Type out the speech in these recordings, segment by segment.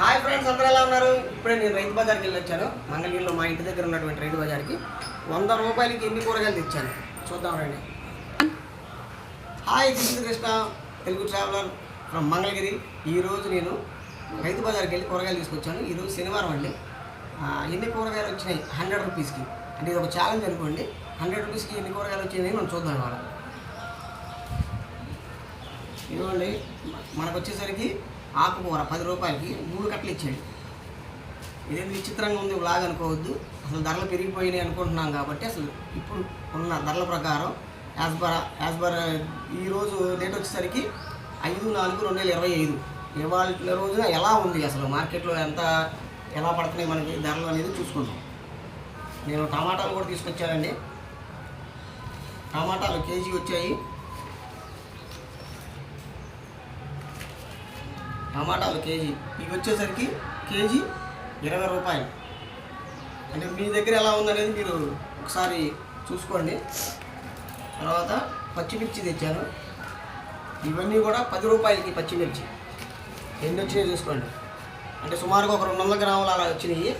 Hi friends అందరూ ఎలా ఉన్నారు? ఇప్పుడే నేను రైతు బజార్కి వెళ్ళి వచ్చాను. మంగళగిరిలో మా ఇంటి దగ్గర ఉన్నటువంటి రైతు బజార్కి. వంద రూపాయలకి ఎన్ని కూరగాయలు తెచ్చాను? చూద్దాం రండి. Hi this Krishna Telugu traveller from Mangalagiri. ఈరోజు నేను రైతు బజార్కి వెళ్ళి కూరగాయలు తీసుకొచ్చాను. ఈరోజు శనివారం అండి. ఎన్ని కూరగాయలు వచ్చినాయి? హండ్రెడ్ రూపీస్కి అంటే ఇది ఒక ఛాలెంజ్ అనుకోండి. హండ్రెడ్ రూపీస్కి ఎన్ని కూరగాయలు వచ్చినాయి మనం చూద్దాం ఇవాళ. ఇదిగోండి మనకు వచ్చేసరికి ఆకుకూర పది రూపాయలకి మూడు కట్టలు ఇచ్చాడు. ఇదేంటి విచిత్రంగా ఉంది లాగా అనుకోవద్దు. అసలు ధరలు పెరిగిపోయినాయి అనుకుంటున్నాం కాబట్టి అసలు ఇప్పుడు ఉన్న ధరల ప్రకారం యాజ్ బర్ యాజ్ ఈరోజు డేట్ వచ్చేసరికి ఐదు నాలుగు రెండు వేల ఇరవై ఐదు. ఇవాళ రోజున ఎలా ఉంది అసలు? మార్కెట్లో ఎంత ఎలా పడుతున్నాయి మనకి ధరలు అనేది చూసుకుంటాం నేను టమాటాలు కూడా తీసుకొచ్చానండి. టమాటాలు కేజీ వచ్చాయి టమాటాలు కేజీ. ఇవి వచ్చేసరికి కేజీ ఇరవై రూపాయలు. అంటే మీ దగ్గర ఎలా ఉందనేది మీరు ఒకసారి చూసుకోండి. తర్వాత పచ్చిమిర్చి తెచ్చాను. ఇవన్నీ కూడా పది రూపాయలకి పచ్చిమిర్చి. ఎన్ని వచ్చినాయి చూసుకోండి. అంటే సుమారుగా ఒక రెండు వందల గ్రాములు అలా వచ్చినాయి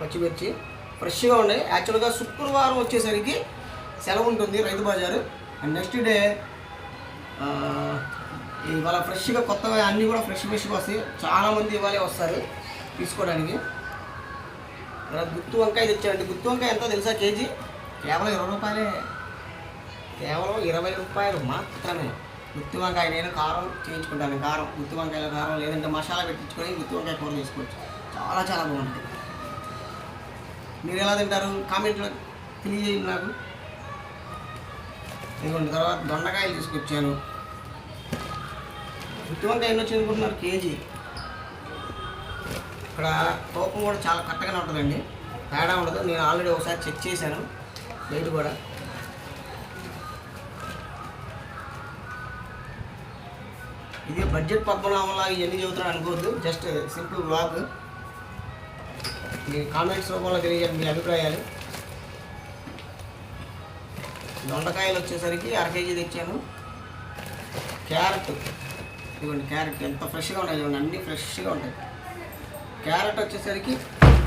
పచ్చిమిర్చి. ఫ్రెష్గా ఉన్నాయి. యాక్చువల్గా శుక్రవారం వచ్చేసరికి సెలవు ఉంటుంది రైతు బజారు. అండ్ నెక్స్ట్ డే ఇవాళ ఫ్రెష్గా కొత్తగా అన్నీ కూడా ఫ్రెష్ ఫ్రెష్గా వస్తాయి. చాలామంది ఇవాళే వస్తారు తీసుకోవడానికి. గుత్తు గుత్తి వంకాయ తెచ్చారండి గుత్తి వంకాయ ఎంత తెలుసా కేజీ? కేవలం ఇరవై రూపాయలే. కేవలం ఇరవై రూపాయలు మాత్రమే. గుత్తి వంకాయ నేను కారం చేయించుకుంటాను. కారం గుత్తి వంకాయలో కారం లేదంటే మసాలా పెట్టించుకొని గుత్తి వంకాయ కూర చేసుకోవచ్చు. చాలా చాలా బాగుంటుంది. మీరు ఎలా తింటారు? కామెంట్లో తెలియజేయండి నాకు. ఇదిగోండి తర్వాత దొండకాయలు తీసుకొచ్చాను. గుత్తి వంకాయ ఎన్ని వచ్చింది అనుకుంటున్నారు? కేజీ. ఇక్కడ తోపం కూడా చాలా కరెక్ట్గానే ఉంటుందండి. తేడా ఉండదు. నేను ఆల్రెడీ ఒకసారి చెక్ చేశాను. వెయిట్ కూడా. ఇది బడ్జెట్ పద్మనాభంలా ఇవన్నీ చెబుతున్నాను అనుకోవద్దు. జస్ట్ సింపుల్ బ్లాగ్ మీ కామెంట్స్ రూపంలో తెలియజేయండి మీ అభిప్రాయాలు. దొండకాయలు వచ్చేసరికి అర కేజీ తెచ్చాను. క్యారెట్ ఇదిగోండి క్యారెట్. ఎంత ఫ్రెష్గా ఉన్నాయి చూడండి అన్నీ ఫ్రెష్గా ఉంటాయి. క్యారెట్ వచ్చేసరికి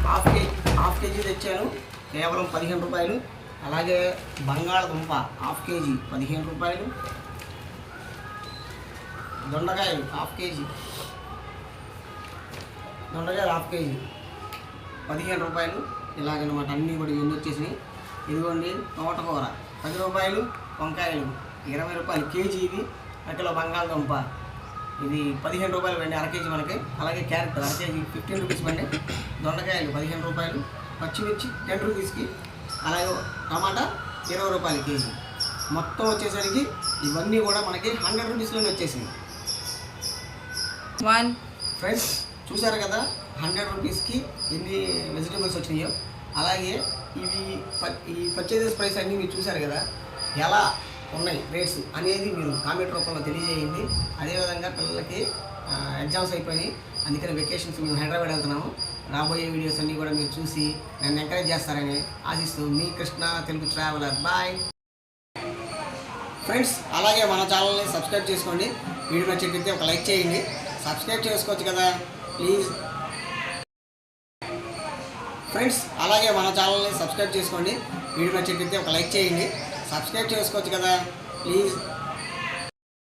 హాఫ్ కేజీ హాఫ్ కేజీ తెచ్చాను కేవలం పదిహేను రూపాయలు. అలాగే బంగాళదుంప హాఫ్ కేజీ పదిహేను రూపాయలు. దొండకాయలు హాఫ్ కేజీ. దొండకాయలు హాఫ్ కేజీ. పదిహేను రూపాయలు. ఇలాగనమాట అన్నీ కూడా ఎన్ని వచ్చేసినాయి. ఇదిగోండి తోటకూర పది రూపాయలు. వంకాయలు ఇరవై రూపాయలు కేజీ ఇది అక్కడ బంగాళదుంప. ఇది పదిహేను రూపాయలు పండి అర కేజీ మనకి. అలాగే క్యారెట్ అర కేజీ ఫిఫ్టీన్ రూపీస్ పండి దొండకాయలు పదిహేను రూపాయలు. పచ్చిమిర్చి టెన్ రూపీస్కి అలాగే టమాటా ఇరవై రూపాయలు కేజీ. మొత్తం వచ్చేసరికి ఇవన్నీ కూడా మనకి హండ్రెడ్ రూపీస్లోనే వచ్చేసింది వన్ ఫ్రెండ్స్ చూసారు కదా హండ్రెడ్ రూపీస్కి ఎన్ని వెజిటేబుల్స్ వచ్చినాయో. అలాగే ఇవి ప- ఈ పర్చేజెస్ ప్రైస్ అన్నీ మీరు చూసారు కదా ఎలా ఉన్నాయి రేట్స్ అనేది మీరు కామెంట్ రూపంలో తెలియజేయండి. అదేవిధంగా పిల్లలకి. ఎగ్జామ్స్ అయిపోయినాయి. అందుకని వెకేషన్స్ మేము హైదరాబాద్ వెళ్తున్నాము. రాబోయే వీడియోస్ అన్నీ కూడా మీరు చూసి నన్ను ఎంకరేజ్ చేస్తారని ఆశిస్తూ మీ Krishna Telugu traveller bye friends అలాగే మన ఛానల్ని సబ్స్క్రైబ్ చేసుకోండి. వీడియో నచ్చినట్లయితే ఒక లైక్ చేయండి. సబ్స్క్రైబ్ చేసుకోవచ్చు కదా? ప్లీజ్ ఫ్రెండ్స్ అలాగే మన ఛానల్ని సబ్స్క్రైబ్ చేసుకోండి. వీడియో నచ్చినట్లయితే ఒక లైక్ చేయండి. సబ్స్క్రైబ్ చేసుకోవచ్చు కదా? ప్లీజ్